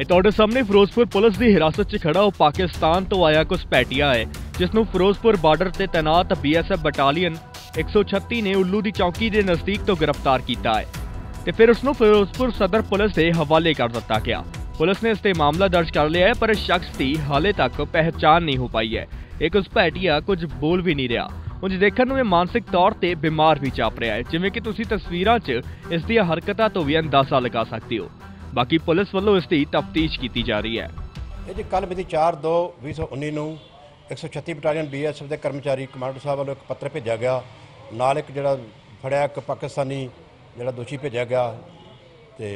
ਇਹ ਤੁਹਾਡੇ ਸਾਹਮਣੇ ਫਿਰੋਜ਼ਪੁਰ ਪੁਲਿਸ ਦੀ ਹਿਰਾਸਤ 'ਚ ਖੜਾ ਉਹ ਪਾਕਿਸਤਾਨ ਤੋਂ ਆਇਆ ਘੁਸਪੈਠੀਆ ਹੈ, ਜਿਸ ਨੂੰ ਫਿਰੋਜ਼ਪੁਰ ਬਾਰਡਰ ਤੇ ਤੈਨਾਤ ਬੀਐਸਐਫ ਬਟਾਲੀਅਨ 136 ਨੇ ਉੱਲੂ ਦੀ ਚੌਕੀ ਦੇ ਨਜ਼ਦੀਕ ਤੋਂ ਗ੍ਰਿਫਤਾਰ ਕੀਤਾ ਹੈ ਤੇ ਫਿਰ ਉਸ ਨੂੰ ਫਿਰੋਜ਼ਪੁਰ ਸਦਰ ਪੁਲਿਸ ਦੇ ਹਵਾਲੇ ਕਰ ਦਿੱਤਾ ਗਿਆ। ਪੁਲਿਸ ਨੇ ਇਸ ਤੇ ਮਾਮਲਾ ਦਰਜ ਕਰ ਲਿਆ ਹੈ, ਪਰ ਇਸ ਸ਼ਖਸ ਦੀ ਹਾਲੇ ਤੱਕ ਪਹਿਚਾਣ ਨਹੀਂ ਹੋ ਪਾਈ ਹੈ। ਇਹ ਘੁਸਪੈਟੀਆ ਕੁਝ ਬੋਲ ਵੀ ਨਹੀਂ ਰਿਹਾ। ਉਂਝ ਦੇਖਣ ਨੂੰ ਇਹ ਮਾਨਸਿਕ ਤੌਰ ਤੇ ਬਿਮਾਰ ਵੀ ਜਾਪ ਰਿਹਾ ਹੈ, ਜਿਵੇਂ ਕਿ ਤੁਸੀਂ ਤਸਵੀਰਾਂ 'ਚ ਇਸ ਦੀਆਂ ਹਰਕਤਾਂ ਤੋਂ ਵੀ ਅੰਦਾਜ਼ਾ ਲਗਾ ਸਕਦੇ ਹੋ। ਬਾਕੀ ਪੁਲਿਸ ਵੱਲੋਂ ਇਸ ਦੀ ਤਫਤੀਸ਼ ਕੀਤੀ ਜਾ ਰਹੀ ਹੈ। ਇਹ ਜੀ ਕੱਲ ਮਿਤੀ 4/2/2019 ਨੂੰ 136 ਬਟਾਲੀਅਨ ਬੀਐਸਐਫ ਦੇ ਕਰਮਚਾਰੀ ਕਮਾਂਡਰ ਸਾਹਿਬ ਵੱਲੋਂ ਇੱਕ ਪੱਤਰ ਭੇਜਿਆ ਗਿਆ। ਨਾਲ ਇੱਕ ਜਿਹੜਾ ਫੜਿਆ ਇੱਕ ਪਾਕਿਸਤਾਨੀ ਜਿਹੜਾ ਦੋਸ਼ੀ ਭੇਜਿਆ ਗਿਆ ਤੇ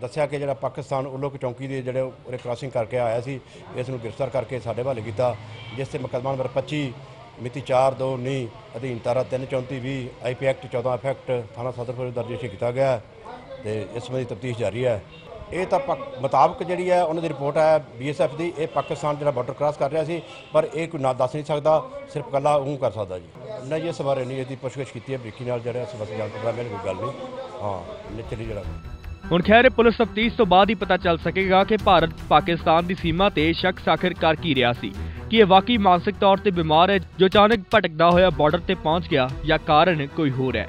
ਦੱਸਿਆ ਕਿ ਜਿਹੜਾ ਪਾਕਿਸਤਾਨ ਉਲੋਕ ਚੌਂਕੀ ਦੇ ਜਿਹੜੇ ਉਹਨੇ ਕ੍ਰਾਸਿੰਗ ਕਰਕੇ ਆਇਆ ਸੀ, ਇਸ ਨੂੰ ਗ੍ਰਿਫਤਾਰ ਕਰਕੇ ਸਾਡੇ ਹਵਾਲੇ ਕੀਤਾ, ਜਿਸ ਤੇ ਮੁਕੱਦਮਾ ਨੰਬਰ 25 ਮਿਤੀ 4/2/19 ਅਧੀਨ ਧਾਰਾ 334 ਆਈਪੀ ਐਕਟ 14 ਐਫੈਕਟ ਥਾਣਾ ਸਦਰਪੁਰ ਦਰਜ ਕੀਤਾ ਗਿਆ। ਤੇ ਇਸ ਸੰਬੰਧੀ ਤਫਤੀਸ਼ ਜਾਰੀ ਹੈ। ਇਹ ਤਾਂ ਮੁਤਾਬਕ ਜਿਹੜੀ ਹੈ, ਉਹਨਾਂ ਦੀ ਰਿਪੋਰਟ ਹੈ ਬੀਐਸਐਫ ਦੀ, ਇਹ ਪਾਕਿਸਤਾਨ ਜਿਹੜਾ ਬਾਰਡਰ ਕ੍ਰਾਸ ਕਰ ਰਿਹਾ ਸੀ, ਪਰ ਇਹ ਕੋਈ ਨਾ ਦੱਸ ਨਹੀਂ ਸਕਦਾ, ਸਿਰਫ ਕੱਲਾ ਉਹ ਕਰ ਸਕਦਾ ਜੀ। ਨਹੀਂ ਇਸ ਬਾਰੇ ਨਹੀਂ ਇਹਦੀ ਪੁੱਛਗਿੱਛ ਕੀਤੀ ਹੈ, ਬਰੀਕੀ ਨਾਲ ਜਿਹੜਾ ਇਸ ਵਕਤ ਜਾਣ ਪੜਾ ਮੈਨੂੰ ਕੋਈ ਗੱਲ ਨਹੀਂ। ਹਾਂ, ਨਿਚਲੀ ਜਿਹੜਾ ਹੁਣ ਖੈਰ, ਪੁਲਿਸ ਤਫਤੀਸ਼ ਤੋਂ ਬਾਅਦ ਹੀ ਪਤਾ ਚੱਲ ਸਕੇਗਾ ਕਿ ਭਾਰਤ ਪਾਕਿਸਤਾਨ ਦੀ ਸੀਮਾ ਤੇ ਸ਼ਖਸ ਆਖਿਰ ਕਰ ਕੀ ਰਿਹਾ ਸੀ, ਕਿ ਇਹ ਵਾਕਈ ਮਾਨਸਿਕ ਤੌਰ ਤੇ ਬਿਮਾਰ ਹੈ, ਜੋ ਅਚਾਨਕ ਭਟਕਦਾ ਹੋਇਆ ਬਾਰਡਰ ਤੇ ਪਹੁੰਚ ਗਿਆ ਜਾਂ ਕਾਰਨ ਕੋਈ ਹੋਰ ਹੈ।